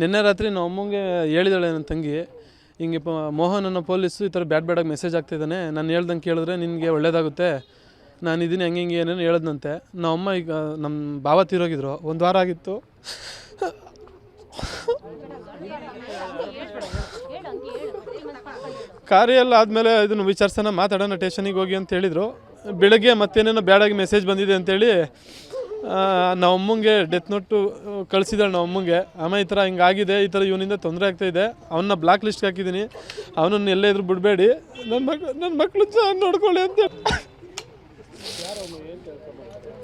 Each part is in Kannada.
ನಿನ್ನೆ ರಾತ್ರಿ ನಮ್ಮ ಅಮ್ಮಂಗೆ ಹೇಳಿದಾಳೆ ನನ್ನ ತಂಗಿ, ಹಿಂಗೆ ಪ ಮೋಹನ್ ಅನ್ನೋ ಪೊಲೀಸು ಈ ಥರ ಬ್ಯಾಡ್ ಬ್ಯಾಡಾಗಿ ಮೆಸೇಜ್ ಆಗ್ತಿದ್ದಾನೆ ನಾನು ಹೇಳ್ದಂಗೆ ಕೇಳಿದ್ರೆ ನಿನಗೆ ಒಳ್ಳೇದಾಗುತ್ತೆ. ನಾನು ಇದೀನಿ, ಹಂಗೆ ಹಿಂಗೆ ಏನೇನು ನಮ್ಮ ಅಮ್ಮ ಈಗ, ನಮ್ಮ ಭಾವ ತೀರೋಗಿದ್ರು. ಒಂದು ವಾರ ಆಗಿತ್ತು. ಕಾರ್ಯ ಎಲ್ಲ ಆದಮೇಲೆ ಇದನ್ನು ವಿಚಾರಿಸೋಣ, ಮಾತಾಡೋಣ ಟೇಷನಿಗೆ ಹೋಗಿ ಅಂತ ಹೇಳಿದರು. ಬೆಳಗ್ಗೆ ಮತ್ತೇನೇನೋ ಬ್ಯಾಡಾಗಿ ಮೆಸೇಜ್ ಬಂದಿದೆ ಅಂತೇಳಿ ಆ, ನಮ್ಮ ಅಮ್ಮಂಗೆ ಡೆತ್ ನೋಟು ಕಳಿಸಿದಾಳೆ ನಮ್ಮ ಅಮ್ಮಂಗೆ ಅಮ್ಮ ಈ ಥರ ಹಿಂಗಾಗಿದೆ ಈ ಥರ ಇವನಿಂದ ತೊಂದರೆ ಆಗ್ತಾಯಿದೆ ಅವನ್ನ ಬ್ಲಾಕ್ ಲಿಸ್ಟ್ಗೆ ಹಾಕಿದ್ದೀನಿ. ಅವನನ್ನು ಎಲ್ಲೇ ಇದ್ರು ಬಿಡಬೇಡಿ. ನನ್ನ ಮಕ್ಳು ನನ್ನ ಮಕ್ಕಳು ಚೆನ್ನಾಗಿ ನೋಡ್ಕೊಳ್ಳಿ ಅಂತ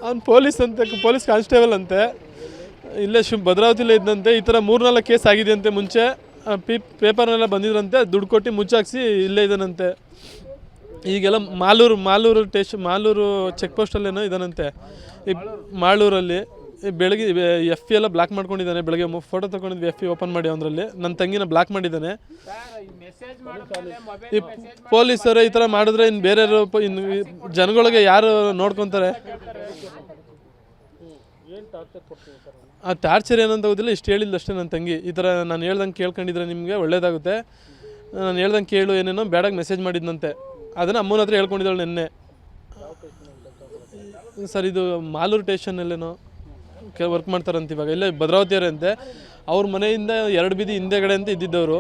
ಅವ್ನು ಪೊಲೀಸ್ ಅಂತ ಪೊಲೀಸ್ ಕಾನ್ಸ್ಟೇಬಲ್ ಅಂತೆ. ಇಲ್ಲೇ ಶಿವ ಭದ್ರಾವತಿಲೇ ಇದ್ದಂತೆ ಈ ಥರ ಮೂರ್ನಾಲ್ಕು ಕೇಸ್ ಆಗಿದೆ ಅಂತೆ ಮುಂಚೆ. ಪಿ ಪೇಪರ್ನೆಲ್ಲ ಬಂದಿದ್ರಂತೆ. ದುಡ್ಡು ಕೊಟ್ಟು ಮುಚ್ಚಾಕ್ಸಿ ಇಲ್ಲೇ ಇದ್ದಾನಂತೆ. ಈಗೆಲ್ಲ ಮಾಲೂರು ಮಾಲೂರು ಟೇಷ್ ಮಾಲೂರು ಚೆಕ್ ಪೋಸ್ಟಲ್ಲೇನೋ ಇದಾನಂತೆ ಈ ಮಾಳೂರಲ್ಲಿ ಈ ಬೆಳಗ್ಗೆ ಎಫ್ ಪಿ ಎಲ್ಲ ಬ್ಲಾಕ್ ಮಾಡ್ಕೊಂಡಿದ್ದಾನೆ. ಬೆಳಗ್ಗೆ ಫೋಟೋ ತೊಗೊಂಡಿದ್ವಿ ಎಫ್ ಪಿ ಓಪನ್ ಮಾಡಿ ಅವರಲ್ಲಿ ನನ್ನ ತಂಗಿನ ಬ್ಲಾಕ್ ಮಾಡಿದ್ದಾನೆ. ಈ ಪೊಲೀಸರು ಈ ಥರ ಮಾಡಿದ್ರೆ ಇನ್ನು ಬೇರೆ ಇನ್ನು ಜನಗಳಿಗೆ ಯಾರು ನೋಡ್ಕೊತಾರೆ? ಆ ಟಾರ್ಚರ್ ಏನಂತ ಗೊತ್ತಿಲ್ಲ. ಇಷ್ಟು ಹೇಳಿಲ್ಲ ಅಷ್ಟೇ ನನ್ನ ತಂಗಿ. ಈ ಥರ ನಾನು ಹೇಳ್ದಂಗೆ ಕೇಳ್ಕೊಂಡಿದ್ರೆ ನಿಮಗೆ ಒಳ್ಳೇದಾಗುತ್ತೆ. ನಾನು ಹೇಳ್ದಂಗೆ ಕೇಳು ಏನೇನೋ ಬೇಡಾಗಿ ಮೆಸೇಜ್ ಮಾಡಿದ್ನಂತೆ. ಅದನ್ನು ಅಮ್ಮನ ಹತ್ರ ಹೇಳ್ಕೊಂಡಿದ್ದಾಳೆ ನಿನ್ನೆ. ಸರ್, ಇದು ಮಾಲೂರು ಸ್ಟೇಷನಲ್ಲೇನೋ ಕೆ ವರ್ಕ್ ಮಾಡ್ತಾರಂತ ಇವಾಗ. ಇಲ್ಲೇ ಭದ್ರಾವತಿಯವರಂತೆ. ಅವ್ರ ಮನೆಯಿಂದ ಎರಡು ಬೀದಿ ಹಿಂದೆಗಡೆ ಅಂತ ಇದ್ದಿದ್ದವರು.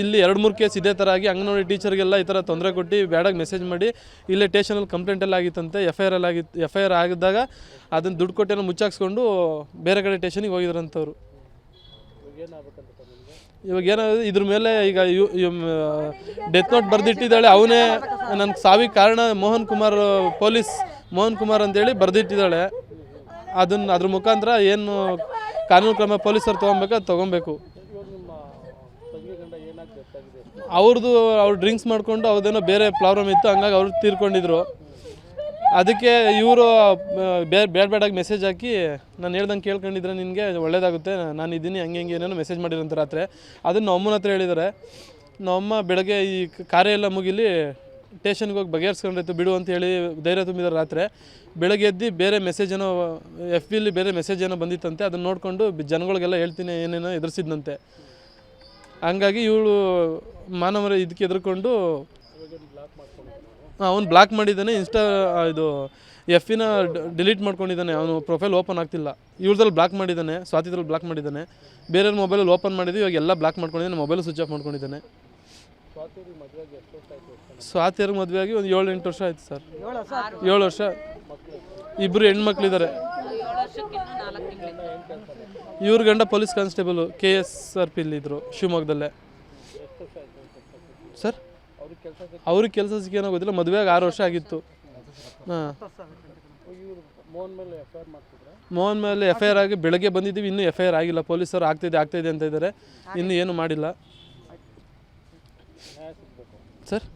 ಇಲ್ಲಿ ಎರಡು ಮೂರು ಕೇಸ್ ಇದೇ ಥರ ಆಗಿ ಅಂಗನವಾಡಿ ಟೀಚರ್ಗೆಲ್ಲ ಈ ಥರ ತೊಂದರೆ ಕೊಟ್ಟು ಬ್ಯಾಡಾಗಿ ಮೆಸೇಜ್ ಮಾಡಿ ಇಲ್ಲೇ ಟೇಷನಲ್ಲಿ ಕಂಪ್ಲೇಂಟ್ ಎಲ್ಲ ಆಗಿತ್ತಂತೆ ಎಫ್ ಐ ಆರ್ ಎಲ್ಲ ಆಗಿತ್ತು ಎಫ್ ಐ ಆರ್ ಆಗಿದ್ದಾಗ ಅದನ್ನು ದುಡ್ಡು ಕೊಟ್ಟೇನೋ ಮುಚ್ಚಾಕ್ಸ್ಕೊಂಡು ಬೇರೆ ಕಡೆ ಸ್ಟೇಷನಿಗೆ ಹೋಗಿದ್ರಂಥವ್ರು ಇವಾಗ ಏನಾದ್ರು ಇದ್ರ ಮೇಲೆ ಈಗ ಡೆತ್ ನೋಟ್ ಬರೆದಿಟ್ಟಿದ್ದಾಳೆ, ಅವನೇ ನನ್ನ ಸಾವಿಗೆ ಕಾರಣ ಮೋಹನ್ ಕುಮಾರ್, ಪೊಲೀಸ್ ಮೋಹನ್ ಕುಮಾರ್ ಅಂತೇಳಿ ಬರೆದಿಟ್ಟಿದ್ದಾಳೆ. ಅದನ್ನ ಅದ್ರ ಮುಖಾಂತರ ಏನು ಕಾನೂನು ಕ್ರಮ ಪೊಲೀಸರು ತೊಗೊಬೇಕು ಅದು ತೊಗೊಬೇಕು. ಅವ್ರದ್ದು ಅವ್ರು ಡ್ರಿಂಕ್ಸ್ ಮಾಡಿಕೊಂಡು ಅವ್ರದ್ದೇನೋ ಬೇರೆ ಪ್ರಾಬ್ಲಮ್ ಇತ್ತು, ಹಂಗಾಗಿ ಅವ್ರು ತೀರ್ಕೊಂಡಿದ್ರು. ಅದಕ್ಕೆ ಇವರು ಬೇಡ ಬೇಡ ಬೇಡಾಗಿ ಮೆಸೇಜ್ ಹಾಕಿ, ನಾನು ಹೇಳ್ದಂಗೆ ಕೇಳ್ಕೊಂಡಿದ್ರೆ ನಿನಗೆ ಒಳ್ಳೇದಾಗುತ್ತೆ ನಾನು ಇದ್ದೀನಿ, ಹಂಗೆ ಹಿಂಗೆ ಏನೇನೋ ಮೆಸೇಜ್ ಮಾಡಿರಂತ ರಾತ್ರಿ. ಅದನ್ನು ಅಮ್ಮನ ಹತ್ರ ಹೇಳಿದ್ದಾರೆ ನಮ್ಮಮ್ಮ ಬೆಳಗ್ಗೆ ಈ ಕಾರ್ಯ ಎಲ್ಲ ಮುಗಿಲಿ ಸ್ಟೇಷನ್ಗೆ ಹೋಗಿ ಬಗೆಹರಿಸ್ಕೊಂಡಿತ್ತು ಬಿಡು ಅಂತ ಹೇಳಿ ಧೈರ್ಯ ತುಂಬಿದ್ರು ರಾತ್ರಿ. ಬೆಳಗ್ಗೆ ಎದ್ದು ಬೇರೆ ಮೆಸೇಜ್ ಏನೋ ಎಫ್ ಬಿಲಿ ಬೇರೆ ಮೆಸೇಜ್ ಏನೋ ಬಂದಿತ್ತಂತೆ, ಅದನ್ನು ನೋಡಿಕೊಂಡು ಜನಗಳಿಗೆಲ್ಲ ಹೇಳ್ತೀನಿ, ಏನೇನೋ ಎದುರಿಸಿದ್ನಂತೆ. ಹಂಗಾಗಿ ಇವಳು ಮಾನವರ ಇದಕ್ಕೆ ಎದುರ್ಕೊಂಡು ಅವನು ಬ್ಲಾಕ್ ಮಾಡಿದ್ದಾನೆ ಇನ್ಸ್ಟಾ ಇದು ಎಫ್ನ ಡಿಲೀಟ್ ಮಾಡ್ಕೊಂಡಿದ್ದಾನೆ, ಅವನು ಪ್ರೊಫೈಲ್ ಓಪನ್ ಆಗ್ತಿಲ್ಲ. ಇವ್ರದಲ್ಲಿ ಬ್ಲಾಕ್ ಮಾಡಿದ್ದಾನೆ, ಸ್ವಾತಿದ್ರಲ್ಲಿ ಬ್ಲಾಕ್ ಮಾಡಿದ್ದಾನೆ. ಬೇರೆಯವ್ರ ಮೊಬೈಲಲ್ಲಿ ಓಪನ್ ಮಾಡಿದ್ವಿ ಇವಾಗ ಎಲ್ಲ ಬ್ಲಾಕ್ ಮಾಡ್ಕೊಂಡಿದ್ದಾನೆ ಮೊಬೈಲ್ ಸ್ವಿಚ್ ಆಫ್ ಮಾಡ್ಕೊಂಡಿದ್ದಾನೆ. ಸ್ವಾತಿಯವ್ರಿಗೆ ಮದುವೆ ಆಗಿ ಒಂದು ಏಳು ಎಂಟು ವರ್ಷ ಆಯ್ತು ಸರ್. ಏಳು ವರ್ಷ ಇಬ್ಬರು ಹೆಣ್ಮಕ್ಳಿದ್ದಾರೆ. ಇವ್ರ ಗಂಡ police constable K S R P ಇಲ್ಲಿದ್ರು ಶಿವಮೊಗ್ಗದಲ್ಲೇ. ಸರ್ ಅವ್ರಿಗೆ ಕೆಲಸ ಸಿಕ್ಕೇನೋ ಗೊತ್ತಿಲ್ಲ. ಮದುವೆಗೆ ಆರು ವರ್ಷ ಆಗಿತ್ತು. ಹಾಂ. ಮೋಹನ್ ಮೇಲೆ ಎಫ್ ಐ ಆರ್ ಆಗಿ ಬೆಳಗ್ಗೆ ಬಂದಿದ್ದೀವಿ. ಇನ್ನೂ ಎಫ್ ಐ ಆರ್ ಆಗಿಲ್ಲ. ಪೊಲೀಸರು ಆಗ್ತಿದೆ ಆಗ್ತಿದೆ ಅಂತ ಇದ್ದಾರೆ. ಇನ್ನೂ ಏನು ಮಾಡಿಲ್ಲ. ಸರ್?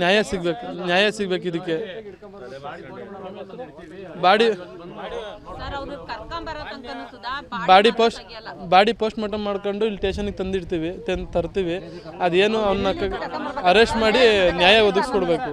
ನ್ಯಾಯ ಸಿಗ್ಬೇಕು. ನ್ಯಾಯ ಸಿಗ್ಬೇಕು ಇದಕ್ಕೆ. Body body post body post mortem ಮಾಡ್ಕೊಂಡು ಇಲ್ಲಿ ಸ್ಟೇಷನ್ಗೆ ತಂದಿಡ್ತೀವಿ ತಂದು ತರ್ತೀವಿ. ಅದೇನು ಅವನ್ನ ಅರೆಸ್ಟ್ ಮಾಡಿ ನ್ಯಾಯ ಒದಗಿಸ್ಕೊಡ್ಬೇಕು.